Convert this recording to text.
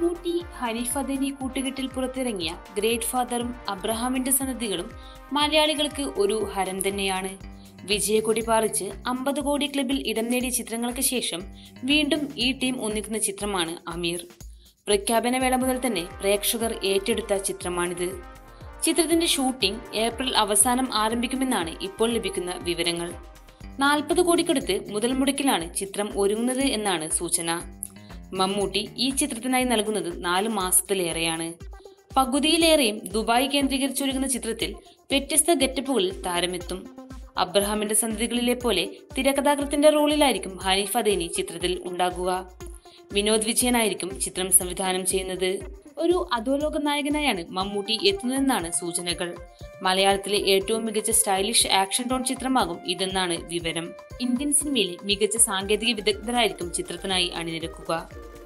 ഹനീഫ് ഹരിഫദനി കൂട്ടുകെട്ടിൽ പുറത്തിറങ്ങിയ ഗ്രേറ്റ് ഫാദറും അബ്രഹാമിന്റെ സന്നദ്ധികളും മലയാളികൾക്ക് ഒരു ഹരം തന്നെയാണ്. വിജയക്കൊടി പാറിച്ച് അമ്പത് കോടി ക്ലബിൽ ഇടം നേടിയ ചിത്രങ്ങൾക്ക് ശേഷം വീണ്ടും ഈ ടീം ഒന്നിക്കുന്ന ചിത്രമാണ് അമീർ. പ്രഖ്യാപന വേള മുതൽ തന്നെ പ്രേക്ഷകർ ഏറ്റെടുത്ത ചിത്രമാണിത്. ചിത്രത്തിന്റെ ഷൂട്ടിംഗ് ഏപ്രിൽ അവസാനം ആരംഭിക്കുമെന്നാണ് ഇപ്പോൾ ലഭിക്കുന്ന വിവരങ്ങൾ. നാൽപ്പത് കോടിക്കടുത്ത് മുതൽ മുടക്കിലാണ് ചിത്രം ഒരുങ്ങുന്നത് എന്നാണ് സൂചന. മമ്മൂട്ടി ഈ ചിത്രത്തിനായി നൽകുന്നത് നാല് മാസത്തിലേറെയാണ്. പകുതിയിലേറെയും ദുബായ് കേന്ദ്രീകരിച്ചൊരുങ്ങുന്ന ചിത്രത്തിൽ വ്യത്യസ്ത ഗെറ്റപ്പുകളിൽ താരമെത്തും. അബ്രഹാമിന്റെ സന്തതികളിലെ പോലെ തിരക്കഥാകൃത്തിന്റെ റോളിലായിരിക്കും ഹനീഫ് അദേനി ചിത്രത്തിൽ ഉണ്ടാകുക. വിനോദ് വിജയനായിരിക്കും ചിത്രം സംവിധാനം ചെയ്യുന്നത്. ഒരു അധോലോക നായകനായാണ് മമ്മൂട്ടി എത്തുന്നതെന്നാണ് സൂചനകൾ. മലയാളത്തിലെ ഏറ്റവും മികച്ച സ്റ്റൈലിഷ് ആക്ഷൻ ടോൺ ചിത്രമാകും ഇതെന്നാണ് വിവരം. ഇന്ത്യൻ സിനിമയിലെ മികച്ച സാങ്കേതിക വിദഗ്ധരായിരിക്കും ചിത്രത്തിനായി അണിനിരക്കുക.